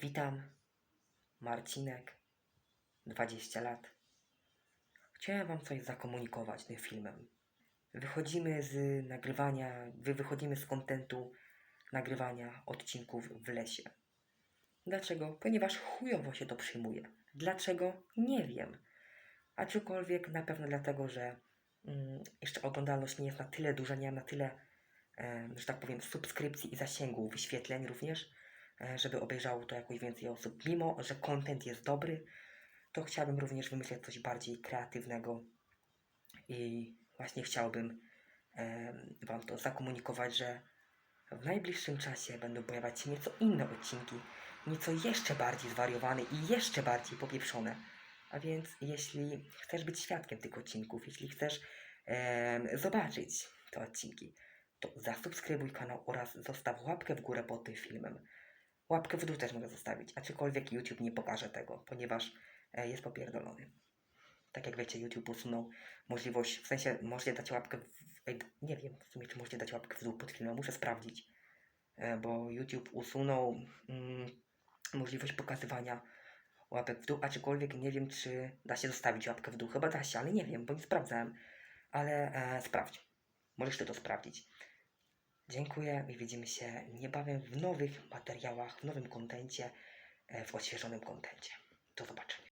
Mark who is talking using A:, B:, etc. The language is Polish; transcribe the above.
A: Witam, Marcinek, 20 lat. Chciałem Wam coś zakomunikować tym filmem. Wychodzimy z nagrywania, wy wychodzimy z kontentu nagrywania odcinków w lesie. Dlaczego? Ponieważ chujowo się to przyjmuje. Dlaczego? Nie wiem. Aczkolwiek na pewno dlatego, że mm, jeszcze oglądalność nie jest na tyle duża, nie mam na tyle, e, że tak powiem, subskrypcji i zasięgu, wyświetleń również, żeby obejrzało to jakoś więcej osób. Mimo, że content jest dobry, to chciałbym również wymyśleć coś bardziej kreatywnego i właśnie chciałbym em, Wam to zakomunikować, że w najbliższym czasie będą pojawiać się nieco inne odcinki, nieco jeszcze bardziej zwariowane i jeszcze bardziej popieprzone. A więc jeśli chcesz być świadkiem tych odcinków, jeśli chcesz em, zobaczyć te odcinki, to zasubskrybuj kanał oraz zostaw łapkę w górę pod tym filmem. Łapkę w dół też mogę zostawić, aczkolwiek YouTube nie pokaże tego, ponieważ e, jest popierdolony. Tak jak wiecie, YouTube usunął możliwość, w sensie możecie dać łapkę, w, nie wiem w sumie czy możecie dać łapkę w dół pod filmem, muszę sprawdzić, e, bo YouTube usunął mm, możliwość pokazywania łapek w dół, aczkolwiek nie wiem czy da się zostawić łapkę w dół, chyba da się, ale nie wiem, bo nie sprawdzałem, ale e, sprawdź, możesz ty to sprawdzić. Dziękuję i widzimy się niebawem w nowych materiałach, w nowym kontencie, e, w odświeżonym kontencie. Do zobaczenia.